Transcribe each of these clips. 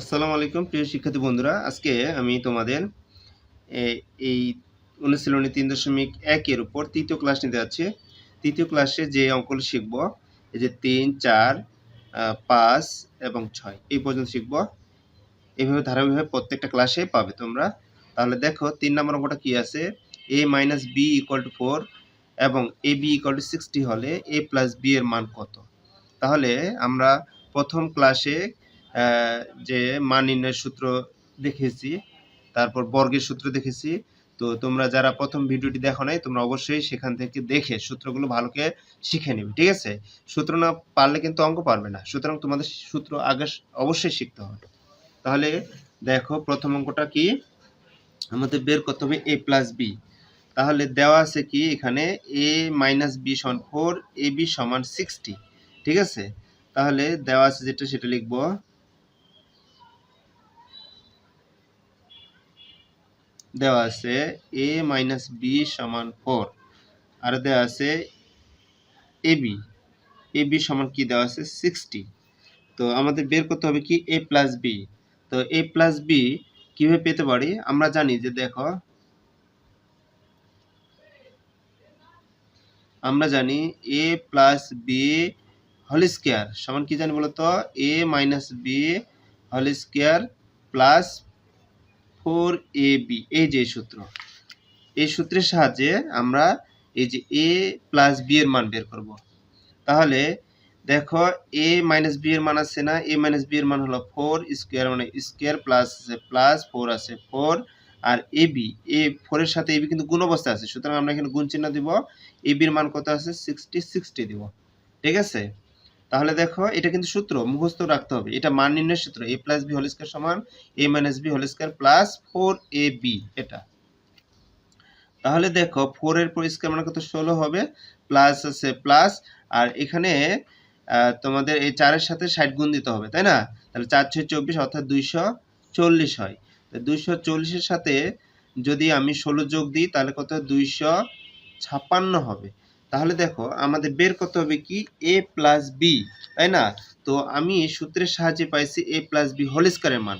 আসসালামু আলাইকুম, প্রিয় শিক্ষার্থী বন্ধুরা। আজকে আমি তোমাদের এই অনুশীলনী তিন দশমিক একের উপর তৃতীয় ক্লাস নিতে যাচ্ছি। তৃতীয় ক্লাসে যে অঙ্কগুলো শিখব, এই যে তিন, চার পাঁচ এবং ছয়, এই পর্যন্ত শিখব। এইভাবে ধারাবাহিকভাবে প্রত্যেকটা ক্লাসে পাবে তোমরা। তাহলে দেখো, তিন নম্বর অঙ্কটা কি আছে? A minus B equal to four এবং A B equal to sixty হলে এ প্লাস বি এর মান কত? তাহলে আমরা প্রথম ক্লাসে যে মান নির্ণয়ের সূত্র দেখেছি, তারপর বর্গের সূত্র দেখেছি। তো তোমরা যারা প্রথম ভিডিওটি দেখো নাই, তোমরা অবশ্যই সেখান থেকে দেখে সূত্রগুলো ভালো করে শিখে নেবে, ঠিক আছে? সূত্র না পারলে কিন্তু অঙ্ক পারবে না, সুতরাং তোমাদের সূত্র আগে অবশ্যই শিখতে হবে। তাহলে দেখো, প্রথম অঙ্কটা কি? আমাদের বের করতে হবে এ প্লাস বি তাহলে দেওয়া আছে কি এখানে এ মাইনাস বি সমান ফোর এ বি সমান সিক্সটি ঠিক আছে? তাহলে দেওয়া আছে যেটা, সেটা লিখব দেওয়া আছে এ মাইনাস বি সমান ফোর আর দেওয়া আছে এ বি এ বি সমান কি দেওয়া আছে? সিক্সটি তো আমাদের বের করতে হবে কি? এ প্লাস বি তো এ প্লাস বি কীভাবে পেতে পারি? আমরা জানি যে দেখো, আমরা জানি A plus B whole square সমান কি জানি বলতো? A minus B whole square plus four A B, এই যে সূত্র। এই সূত্রের সাহায্যে আমরা এই যে এ প্লাস বি এর মান বের করব। তাহলে দেখো, এ মাইনাস বি এর মান আছে না? এ মাইনাস বি এর মান হলো ফোর স্কোয়ার মানে স্কোয়ার প্লাস আছে, প্লাস ফোর আছে, ফোর। আর এ বি, এ ফোরের সাথে এ বি কিন্তু গুণ অবস্থায় আছে। সুতরাং আমরা এখানে গুণ চিহ্ন দিব। এ বির মান কত আছে? সিক্সটি সিক্সটি দিব। ঠিক আছে? তাহলে দেখো, এটা কিন্তু সূত্র, মুখস্থ রাখতে হবে। এটা মান নির্ণয়ের সূত্র A plus B whole square সমান A minus B whole square plus four A B এটা। তাহলে দেখো ফোর এর পর স্কোয়ার মানে কত? ষোলো হবে প্লাস আছে প্লাস আর এখানে তোমাদের এই চারের সাথে ষাট গুণ দিতে হবে, তাই না? তাহলে চার ছয় চব্বিশ, অর্থাৎ দুইশো চল্লিশ হয়। দুইশো চল্লিশের সাথে যদি আমি ষোলো যোগ দিই, তাহলে কত? দুইশো ছাপ্পান্ন হবে। তাহলে দেখো আমাদের বের করতে হবে কি? এ প্লাস বি তাই না? তো আমি সূত্রের সাহায্যে পাইছি এ প্লাস বি হোল স্কোয়ারের মান।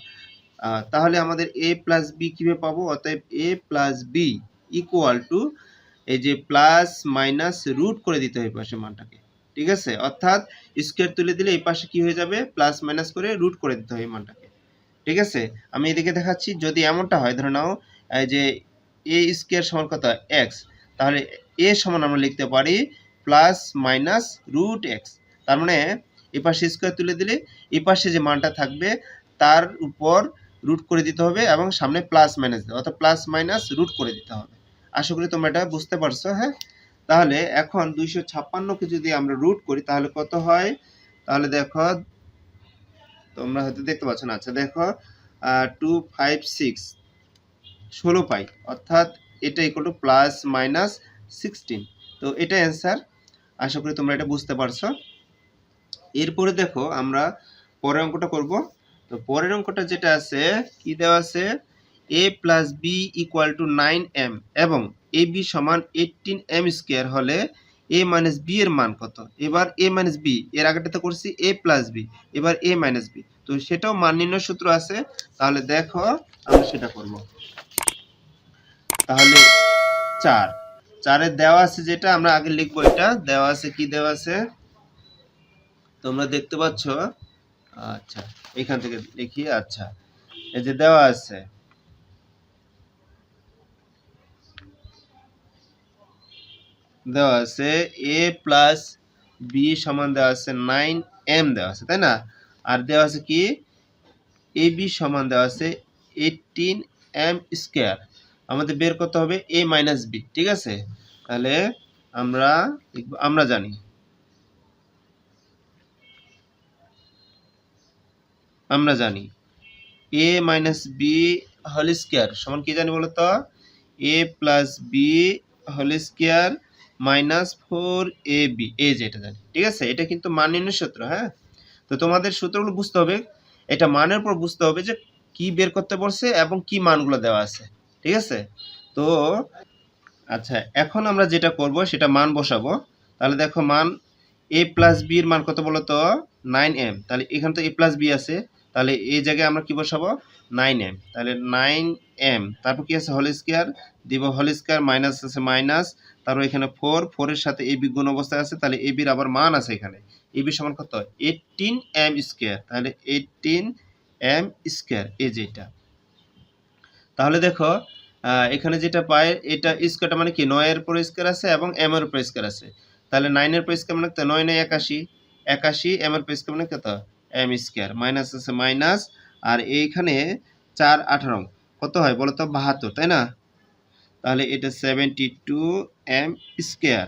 তাহলে আমাদের এ প্লাস বি কীভাবে পাবো? অতএব A plus B equal to এই যে প্লাস মাইনাস রুট করে দিতে হবে পাশে মানটাকে। ঠিক আছে? অর্থাৎ স্কোয়ার তুলে দিলে এই পাশে কি হয়ে যাবে? প্লাস মাইনাস করে রুট করে দিতে হবে মানটাকে। ঠিক আছে? আমি এদিকে দেখাচ্ছি, যদি এমনটা হয়, ধরে নাও যে এ স্কোয়ার সমান কত? এক্স তাহলে এ সমান আমরা লিখতে পারি প্লাস মাইনাস রুট এক্স তার মানে এই পাশে স্কোয়ার তুলে দিলে এই পাশে যে মানটা থাকবে তার উপর রুট করে দিতে হবে এবং সামনে প্লাস মাইনাস অর্থাৎ প্লাস মাইনাস রুট করে দিতে হবে। আশা করি তোমরা এটা বুঝতে পারছ হ্যাঁ? তাহলে এখন দুইশো ছাপ্পান্নকে যদি আমরা রুট করি, তাহলে কত হয়? তাহলে দেখো, তোমরা হয়তো দেখতে পাচ্ছ না। আচ্ছা দেখো টু ফাইভ সিক্স ষোলো পাই। অর্থাৎ এটা ইকুয়াল প্লাস মাইনাস সিক্সটিন তো এটা অ্যান্সার আশা করি তোমরা এটা বুঝতে পারছ। এরপরে দেখো আমরা পরের অঙ্কটা করব। তো পরের অঙ্কটা যেটা আছে, কি দেওয়া আছে? A plus B equal to nine M এবং এ বি সমান এইটিন এম স্কোয়ার হলে এ মাইনাস বি এর মান কত? এবার এ মাইনাস বি এর আগেটাতে করছি এ প্লাস বি এবার এ মাইনাস বি তো সেটাও মান নির্ণয় সূত্র আছে, তাহলে দেখো আমরা সেটা করব। তাহলে চার। চারে দেওয়া আছে যেটা, আমরা আগে লিখব এটা। দেওয়া আছে, কি দেওয়া আছে? তোমরা দেখতে পাচ্ছ? আচ্ছা এখান থেকে লিখি আচ্ছা। এই যে দেওয়া আছে। দেওয়া আছে, এ প্লাস বি সমান দেওয়া আছে, নাইন এম দেওয়া আছে, তাই না? আর দেওয়া আছে কি? এ বি সমান দেওয়া আছে এইটিন এম স্কোয়ার। আমাদের বের করতে হবে এ মাইনাস বি ঠিক আছে? তাহলে আমরা আমরা জানি। আমরা জানি। A minus B whole square সমান কি জানি বলতো? A plus B whole square minus four A B এ যে এটা জানি, ঠিক আছে? এটা কিন্তু মান নির্ণয় সূত্র হ্যাঁ? তো তোমাদের সূত্রগুলো বুঝতে হবে। এটা মানের পর বুঝতে হবে যে কি বের করতে বলছে এবং কি মানগুলো দেওয়া আছে। ঠিক আছে? তো আচ্ছা এখন আমরা যেটা করব, সেটা মান বসাবো। তাহলে দেখো মান এ প্লাস বির মান কত বলো তো নাইন এম তাহলে এখানে তো এ প্লাস বি আছে। তাহলে এই জায়গায় আমরা কি বসাবো? নাইন এম তাহলে নাইন এম তারপর কি আছে? হোল স্কোয়ার দিব হোল স্কোয়ার মাইনাস আছে মাইনাস তারপর এখানে ফোর ফোরের সাথে এবি গুণ অবস্থায় আছে। তাহলে এবির আবার মান আছে এখানে। এ এবি সমান কত? এইটিন এম স্কোয়ার তাহলে এইটিন এম স্কোয়ার এই যে এটা। তাহলে দেখো এখানে যেটা পায়, এটা স্কোয়ারটা মানে কি? নয়ের উপর স্কোয়ার আছে এবং এম এর উপর স্কোয়ার আছে। তাহলে নাইনের উপর স্কোয়ার মানে কত? নয় নয় একাশি। একাশি এম এর উপর স্কোয়ার মানে কত? এম স্কোয়ার মাইনাস আছে মাইনাস আর এইখানে চার আঠারো কত হয় বলো তো? বাহাত্তর, তাই না? তাহলে এটা সেভেন্টি টু এম স্কোয়ার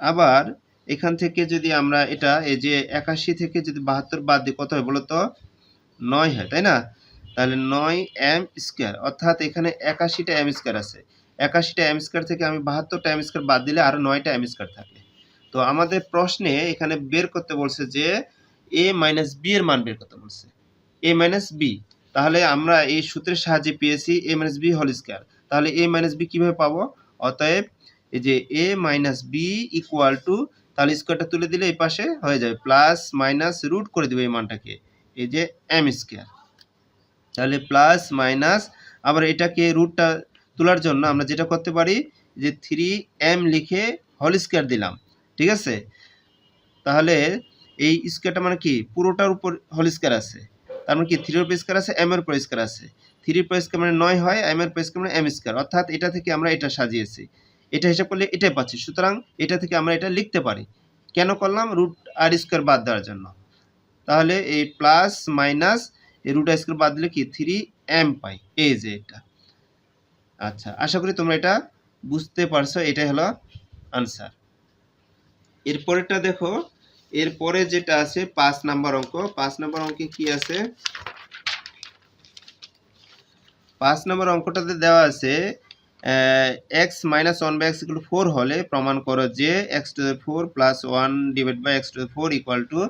আবার এখান থেকে যদি আমরা এটা, এই যে একাশি থেকে যদি বাহাত্তর বাদ দিই, কত হয় বলো তো? নয় হয়, তাই না? তাহলে নয় এম স্কোয়ার, অর্থাৎ এখানে একাশিটা এম স্কোয়ার আছে। একাশিটা এম স্কোয়ার থেকে আমি বাহাত্তরটা এম স্কোয়ার বাদ দিলে আরও নয়টা এম স্কোয়ার থাকে। তো আমাদের প্রশ্নে এখানে বের করতে বলছে যে, এ মাইনাস বি এর মান বের করতে বলছে। এ মাইনাস বি, তাহলে আমরা এই সূত্রের সাহায্যে পেয়েছি A minus B whole square. তাহলে এ মাইনাস বি কীভাবে পাবো? অতএব এই যে A minus B equal to, তাহলে স্কোয়ারটা তুলে দিলে এই পাশে হয়ে যাবে, প্লাস মাইনাস রুট করে দেবে এই মানটাকে, এই যে এম স্কোয়ার। তাহলে প্লাস, মাইনাস, আবার এটাকে রুটটা তোলার জন্য আমরা যেটা করতে পারি, যে থ্রি এম লিখে হোল স্কোয়ার দিলাম, ঠিক আছে? তাহলে এই স্কোয়ারটা মানে কি? পুরোটার উপর হোল স্কোয়ার আছে। তার মানে কি? থ্রির উপর স্কোয়ার আছে এম এর উপর স্কোয়ার আছে। থ্রির উপর স্কোয়ার মানে নয় হয় এম এর উপর স্কোয়ার মানে এম স্কোয়ার অর্থাৎ এটা থেকে আমরা এটা সাজিয়েছি। এটা হিসাব করলে এটাই পাচ্ছি। সুতরাং এটা থেকে আমরা এটা লিখতে পারি। কেন করলাম? রুট আর স্কোয়ার বাদ দেওয়ার জন্য। তাহলে এই প্লাস মাইনাস এই রুট স্কোয়ার বাদ দিলে কি? থ্রি এম পাই এই যে এটা। আচ্ছা আশা করি তোমরা এটা বুঝতে পারছ, এটাই হলো আনসার এরপরেরটা দেখো, এরপরে যেটা আছে পাঁচ নাম্বার অঙ্ক, পাঁচ নাম্বার অঙ্কে কি আছে? পাঁচ নাম্বার অঙ্কটাতে দেওয়া আছে X minus one by X equal four হলে প্রমাণ করো যে X to four plus one divide by X to four equal to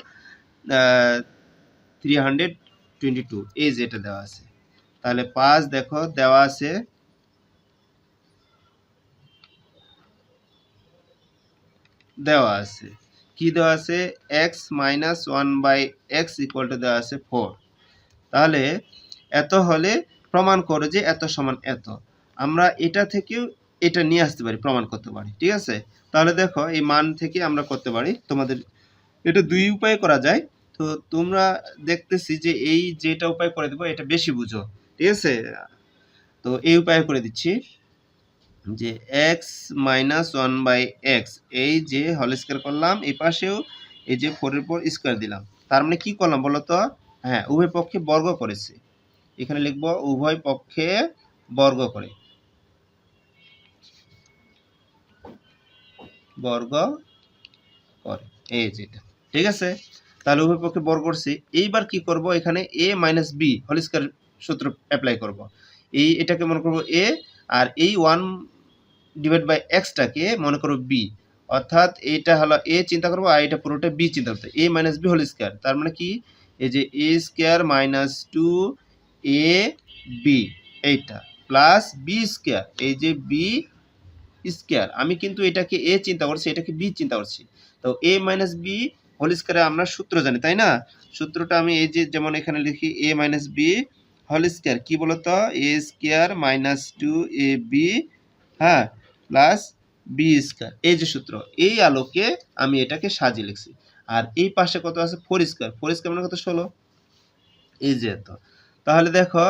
three hundred twenty two এই যেটা দেওয়া আছে। তাহলে পাঁচ দেখো, দেওয়া আছে দেওয়া আছে। কি দেওয়া আছে? X minus one by X equal to দেওয়া আছে ফোর তাহলে এত হলে প্রমাণ করো যে এত সমান এত। আমরা এটা থেকেও এটা নিয়ে আসতে পারি, প্রমাণ করতে পারি, ঠিক আছে? তাহলে দেখো এই মান থেকে আমরা করতে পারি। তোমাদের এটা দুই উপায়ে করা যায়। তো তোমরা দেখতেছি যে এই যেটা উপায় করে দেবো, এটা বেশি বুঝো, ঠিক আছে? তো এই উপায় করে দিচ্ছি যে X minus one by X এই যে হল স্কোয়ার করলাম, এই পাশেও এই যে ফোরের পর স্কোয়ার দিলাম। তার মানে কি করলাম বলো তো হ্যাঁ উভয় পক্ষে বর্গ করেছি। এখানে লিখব উভয় পক্ষে বর্গ করে। বর্গ করে, এই যেটা ঠিক আছে? তাহলে উভয় পক্ষে বর্গ করছি। এইবার কি করব? এখানে A minus B whole square সূত্র অ্যাপ্লাই করব। এই এটাকে মনে করব এ আর এই ওয়ান ডিভাইড বাই এক্সটাকে মনে করো বি অর্থাৎ এটা হলো এ চিন্তা করব, আর এটা পুরোটা বি চিন্তা করতে। A minus B whole square তার মানে কি? এই যে A square minus two A B এইটা। প্লাস বি স্কোয়ার এই যে বি স্কোয়ার আমি কিন্তু এটাকে এ চিন্তা করছি, এটাকে বি চিন্তা করছি। তো এ মাইনাস বি হোল স্কোয়ারে আমরা সূত্র জানি, তাই না? সূত্রটা আমি এই যে যেমন এখানে লিখি A minus B whole square কী বলতো? A square minus two A B হ্যাঁ প্লাস বি স্কোয়ার এই যে সূত্র, এই আলোকে আমি এটাকে সাজিয়ে লিখছি। আর এই পাশে কত আছে? ফোর স্কোয়ার ফোর স্কোয়ার মানে কত? ষোলো। এই যে এত। তাহলে দেখো,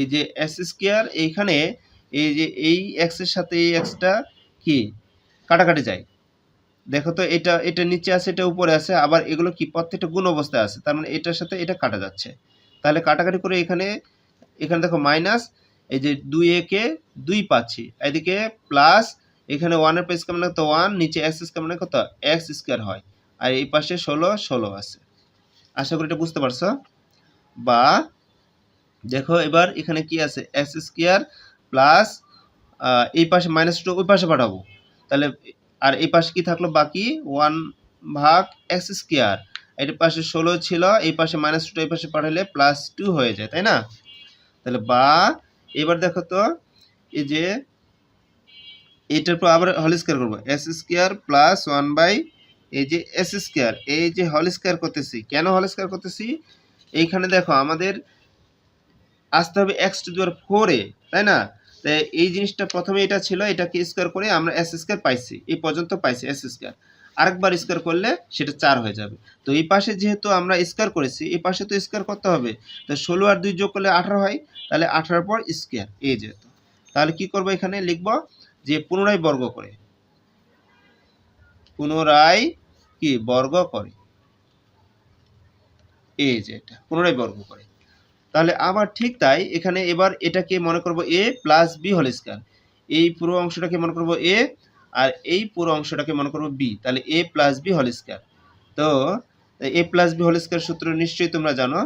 এই যে এক্স স্কোয়ার এইখানে এই যে এই এক্সের সাথে এই এক্সটা কি? কাটাকাটি যায়। দেখো তো, এটা এটা নিচে আছে, এটা উপরে আছে, আবার এগুলো কি প্রত্যেকটা গুণ অবস্থায় আছে, তার মানে এটার সাথে এটা কাটা যাচ্ছে। তাহলে কাটাকাটি করে এখানে এখানে দেখো মাইনাস এই যে দুই একে দুই পাচ্ছি। এদিকে প্লাস এখানে ওয়ানের পেস কেমন কত ওয়ান নিচে এক্স কেমন কত? এক্স স্কোয়ার হয়। আর এই পাশে ষোলো ষোলো আছে। আশা করি এটা বুঝতে পারছ? বা, দেখো এবার এখানে কি আছে? এক্স স্কোয়ার প্লাস এই পাশে মাইনাস টু ওই পাশে পাঠাবো। তাহলে আর এই পাশে কি থাকল বাকি? ওয়ান ভাগ এক্স স্কোয়ার। এর পাশে ষোলো ছিল, এই পাশে মাইনাস টু এই পাশে পাঠালে প্লাস টু হয়ে যায়, তাই না? তাহলে বা, এবার দেখো তো, এই যে এটার পর আবার হল স্কোয়ার করব। S square plus one by এই যে এস স্কোয়ার এই যে হল স্কোয়ার করতেছি, কেন হল স্কোয়ার করতেছি? এইখানে দেখো আমাদের আসতে হবে এক্স টু দেওয়ার ফোরে তাই না? তাই এই জিনিসটা প্রথমে এটা ছিল, এটাকে স্কোয়ার করে আমরা এস স্কোয়ার পাইছি, এই পর্যন্ত পাইছি এস স্কোয়ার আরেকবার স্কোয়ার করলে সেটা চার হয়ে যাবে। তো এই পাশে যেহেতু আমরা স্কোয়ার করেছি, এই পাশে তো স্কোয়ার করতে হবে। তো ষোলো আর দুই যোগ করলে আঠারো হয়, তাহলে আঠারোর পর স্কোয়ার এই যেহেতু। তাহলে কি করব এখানে লিখব যে পুনরায় বর্গ করে। পুনরায় কি? বর্গ করে। এই যে এটা, পুনরায় বর্গ করে। তাহলে আবার ঠিক তাই এখানে এবার এটাকে মনে করব A plus B whole square এই পুরো অংশটাকে মনে করব এ আর এই পুরো অংশটাকে মনে করব বি তাহলে A plus B whole square তো A plus B whole square সূত্র নিশ্চয়ই তোমরা জানো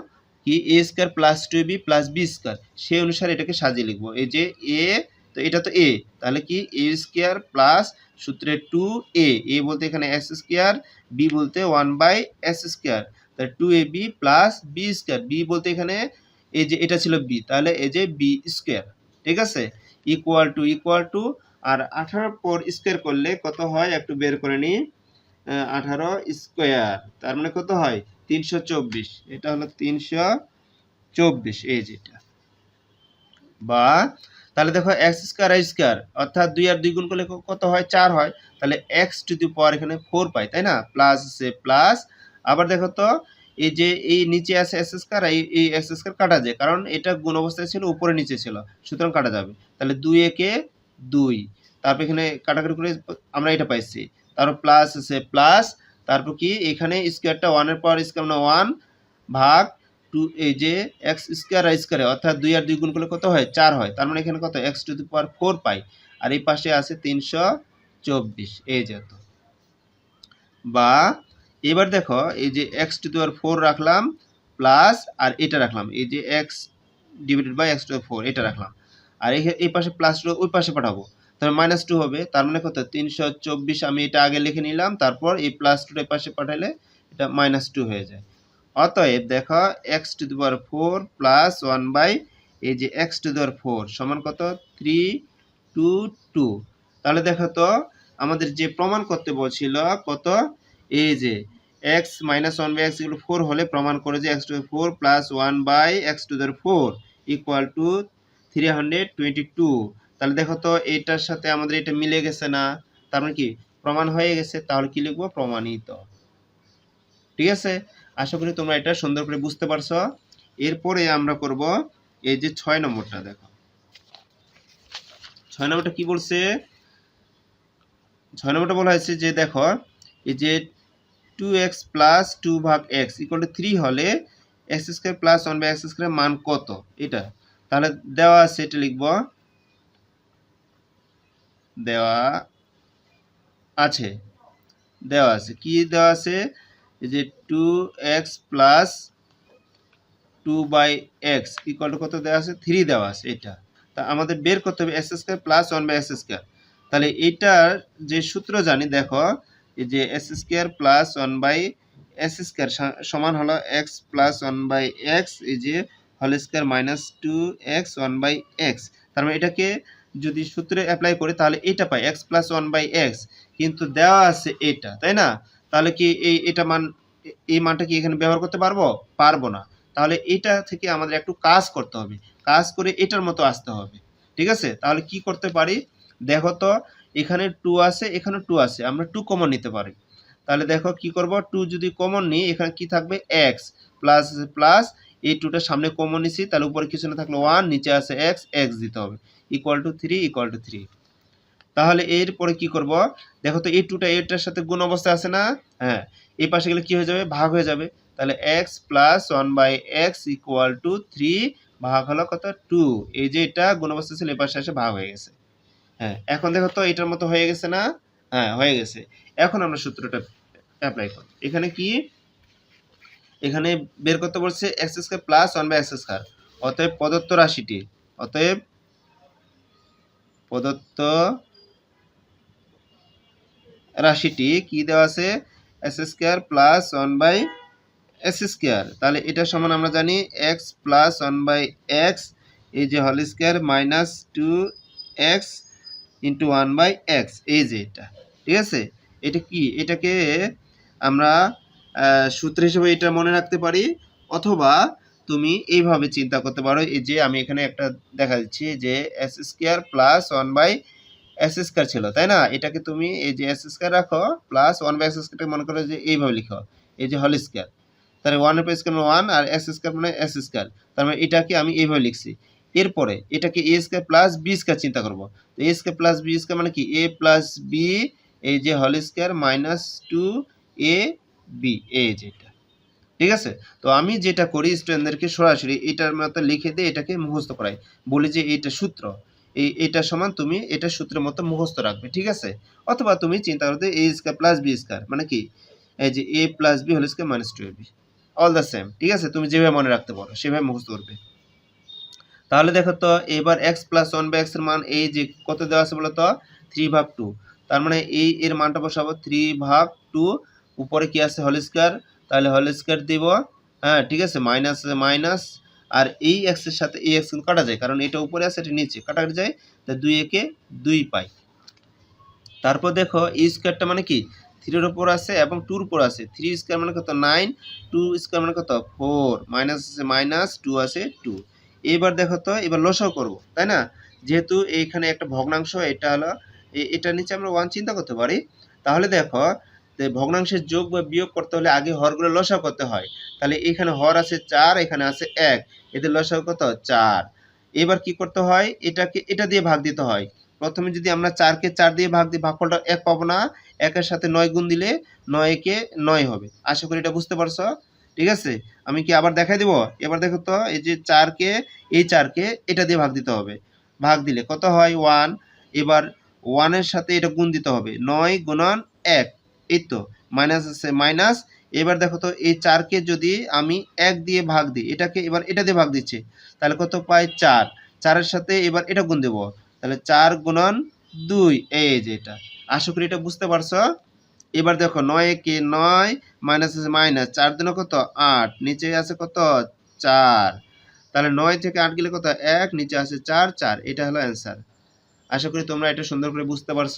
কি A square plus two B plus B square সেই অনুসারে এটাকে সাজিয়ে লিখব। এই যে এ তো এটা তো এ তাহলে কি এ স্কয়ার প্লাস সূত্রে টু এ এ বলতে এখানে এক্স স্কয়ার বি বলতে ওয়ান বাই এস স্কয়ার তাহলে two A B plus B square B বলতে এখানে এই যে এটা ছিল বি তাহলে এই যে বি স্কোয়ার ঠিক আছে? ইকুয়াল টু ইকুয়াল টু আর আঠারো পর স্কোয়ার করলে কত হয়? একটু বের করে নি আঠারো স্কোয়ার তার মানে কত হয়? তিনশো চব্বিশ। এটা হলো তিনশো চব্বিশ, এই যেটা বা, তাহলে দেখো এক্স স্কোয়ার আই স্কোয়ার অর্থাৎ দুই আর দুই গুণ করলে কত হয়? চার হয়। তাহলে এক্স টু দি পাওয়ার এখানে ফোর পাই, তাই না? প্লাস সে প্লাস আবার দেখো তো এই যে, এই নিচে আছে এস স্কোয়ার এই এই এস স্কোয়ার কাটা যায়। কারণ এটা গুণ অবস্থায় ছিল, উপরে নিচে ছিল। সুতরাং কাটা যাবে। তাহলে দুই একে দুই। তারপর এখানে কাটাকাটি করে আমরা এটা পাইছি। তারপর প্লাস আছে প্লাস তারপর কি? এখানে স্কোয়ারটা ওয়ানের পাওয়ার স্কোয়ার মানে ওয়ান ভাগ টু এই যে এক্স স্কোয়ার আর স্কোয়ারে অর্থাৎ দুই আর দুই গুণ করলে কত হয়? চার হয়। তার মানে এখানে কত? X to the power four পাই। আর এই পাশে আছে তিনশো চব্বিশ। এই যেহেতু বা এবার দেখো, এই যে এক্স টু দেওয়ার ফোর রাখলাম প্লাস আর এটা রাখলাম। এই যে X divided by X to four এটা রাখলাম। আর এই পাশে প্লাস টু ওই পাশে পাঠাবো। তাহলে মাইনাস টু হবে, তার মানে কত? তিনশো চব্বিশ আমি এটা আগে লিখে নিলাম, তারপর এই প্লাস টুটা পাশে পাঠালে এটা মাইনাস টু হয়ে যায়। অতএব দেখো এক্স টু দেওয়ার ফোর প্লাস ওয়ান বাই এই যে এক্স টু দেওয়ার ফোর সমান কত? থ্রি টু টু তাহলে দেখো তো, আমাদের যে প্রমাণ করতে বলছিল, কত? এই যে X minus one by X four হলে প্রমাণ করে যে X to four plus one by X to there four equal to three hundred twenty two তাহলে দেখো তো, এইটার সাথে আমাদের এটা মিলে গেছে না। তার মানে কি? প্রমাণ হয়ে গেছে, তাহলে কি লিখব? প্রমাণিত। ঠিক আছে? আশা করি তোমরা এটা সুন্দর করে বুঝতে পারছ। এরপরে আমরা করব এই যে ছয় নম্বরটা, দেখো। ছয় নম্বরটা কি বলছে? ছয় নম্বরটা বলা হয়েছে যে, দেখো, এই যে টু এক্স প্লাস টু ভাগ এক্স ইকুয়াল টু থ্রি হলে X square plus one by X square মান কত? এটা। তাহলে দেওয়া আছে, এটা লিখব। দেওয়া আছে। দেওয়া আছে। কি দেওয়া আছে? যে two X plus two by X equal to কত দেওয়া আছে? থ্রি দেওয়া আছে, এটা। তা আমাদের বের করতে হবে X square plus one by X square তাহলে এইটার যে সূত্র জানি, দেখো যে S square plus one by S square সমান হলো X plus one by X, এই যে হল square minus two X one by X. তার মানে এটাকে যদি সূত্রে অ্যাপ্লাই করি, তাহলে এটা পাই, X plus one by X. কিন্তু দেওয়া আছে এটা, তাই না? তাহলে কি এই, এটা মান, এই মানটা কি এখানে ব্যবহার করতে পারব? পারব না। তাহলে এটা থেকে আমাদের একটু কাজ করতে হবে। কাজ করে এটার মতো আসতে হবে। ঠিক আছে? তাহলে কি করতে পারি? দেখো তো এখানে টু আছে, এখানে টু আছে, আমরা টু কমন নিতে পারি। তাহলে দেখো কি করব? টু যদি কমন নিই, এখানে কি থাকবে? এক্স প্লাস প্লাস এই টুটা সামনে কমন নিছি, তাহলে উপরে কিছু না থাকলে ওয়ান নিচে আছে এক্স এক্স দিতে হবে। Equal to three equal to three তাহলে এরপরে কি করব? দেখো তো এই টুটা এটার সাথে গুণ অবস্থা আছে না? হ্যাঁ এই পাশে গেলে কি হয়ে যাবে? ভাগ হয়ে যাবে। তাহলে X plus one by X equal to three ভাগ হলো কত? টু এই যে এটা গুণ অবস্থা ছিল, এই পাশে এসে ভাগ হয়ে গেছে। হ্যাঁ এখন দেখো তো এটার মতো হয়ে গেছে না? হ্যাঁ হয়ে গেছে। এখন আমরা সূত্রটা অ্যাপ্লাই করি এখানে কি? এখানে বের করতে বলছে X square plus one by X square অতএব প্রদত্ত রাশিটি, অতএব প্রদত্ত রাশিটি কি দেওয়া আছে? S square plus one by X square তাহলে এটা সমান আমরা জানি X plus one by X এই যে হল square minus two X into one by X এই যে এটা, ঠিক আছে? এটা কি? এটাকে আমরা সূত্র হিসেবে এটা মনে রাখতে পারি, অথবা তুমি এইভাবে চিন্তা করতে পারো, এই যে আমি এখানে একটা দেখা দিচ্ছি যে S square plus one by S square ছিল, তাই না? এটাকে তুমি এই যে এস স্কোয়ার রাখো প্লাস ওয়ান বাই এস স্কোয়ারটাকে মনে করো যে এইভাবে লিখো, এই যে হল স্কোয়ার তাহলে ওয়ানের পর স্কোয়ার ওয়ান আর এস স্কোয়ার মানে এস স্কোয়ার তার মানে এটাকে আমি এইভাবে লিখছি। এরপরে এটাকে A square plus B square চিন্তা করব। তো A square plus B square মানে কি? এ প্লাস বি এই যে হল square minus two A B এ যেটা। ঠিক আছে? তো আমি যেটা করি স্টুডেন্টদেরকে সরাসরি, এটার মতো লিখে দিয়ে এটাকে মুখস্থ করাই। বলি যে এইটা সূত্র। এই এটা সমান তুমি এটা সূত্রের মতো মুখস্থ রাখবে, ঠিক আছে? অথবা তুমি চিন্তা করতে A square plus B square মানে কি? এই যে A plus B whole square minus two A B all the same ঠিক আছে? তুমি যেভাবে মনে রাখতে পারো, সেভাবে মুখস্থ করবে। তাহলে দেখো তো, এবার এক্স প্লাস ওয়ান বাই এক্সের মান এই যে কত দেওয়া আছে বলো তো থ্রি ভাগ টু তার মানে এই এর মানটা বসাবো থ্রি ভাগ টু উপরে কি আছে? হোল স্কোয়ার তাহলে হোল স্কোয়ার দিব হ্যাঁ ঠিক আছে? মাইনাস মাইনাস আর এই এক্সের সাথে এই এক্স কিন্তু কাটা যায়, কারণ এটা উপরে আছে, এটা নিচে। কাটা যায় তা দুই একে দুই পাই। তারপর দেখো, এই স্কোয়ারটা মানে কি? থ্রির উপর আছে এবং টুর উপর আছে। থ্রি স্কোয়ার মানে কত? নাইন টু স্কোয়ার মানে কত? ফোর মাইনাস আছে মাইনাস টু আছে টু এবার দেখো তো, এবার লসাও করব, তাই না? যেহেতু এইখানে একটা ভগ্নাংশ, এটা হলো, এ- এটার নিচে আমরা ওয়ান চিন্তা করতে পারি। তাহলে দেখো ভগ্নাংশের যোগ বা বিয়োগ করতে হলে আগে হরগুলো লসাও করতে হয়। তাহলে এখানে হর আছে চার, এখানে আছে এক। এদের লসাও কত? চার। এবার কি করতে হয়? এটাকে, এটা দিয়ে ভাগ দিতে হয়। প্রথমে যদি আমরা চারকে চার দিয়ে ভাগ দিই, ভাগফলটা এক পাবো না। একের সাথে নয় গুণ দিলে নয় একে নয় হবে। আশা করি এটা বুঝতে পারছ? ঠিক আছে? আমি কি আবার দেখাই দিব? এবার দেখো তো, এই যে চারকে এই চারকে এটা দিয়ে ভাগ দিতে হবে। ভাগ দিলে কত হয়? ওয়ান এবার ওয়ানের সাথে এটা গুণ দিতে হবে। নয় গুণন এক। এই তো মাইনাস আছে মাইনাস এবার দেখো তো, এই চারকে যদি আমি এক দিয়ে ভাগ দিই, এটাকে এবার এটা দিয়ে ভাগ দিচ্ছে, তাহলে কত পাই? চার। চারের সাথে এবার এটা গুণ দেবো। তাহলে চার গুণন দুই, এই যে এটা। আশা করি এটা বুঝতে পারছ? এবার দেখো নয় কে নয় মাইনাস আছে মাইনাস চার দিনে কত? আট। নিচে আছে কত? চার। তাহলে নয় থেকে আট গেলে কত? এক। নিচে আছে চার চার। এটা হলো অ্যান্সার আশা করি তোমরা এটা সুন্দর করে বুঝতে পারছ।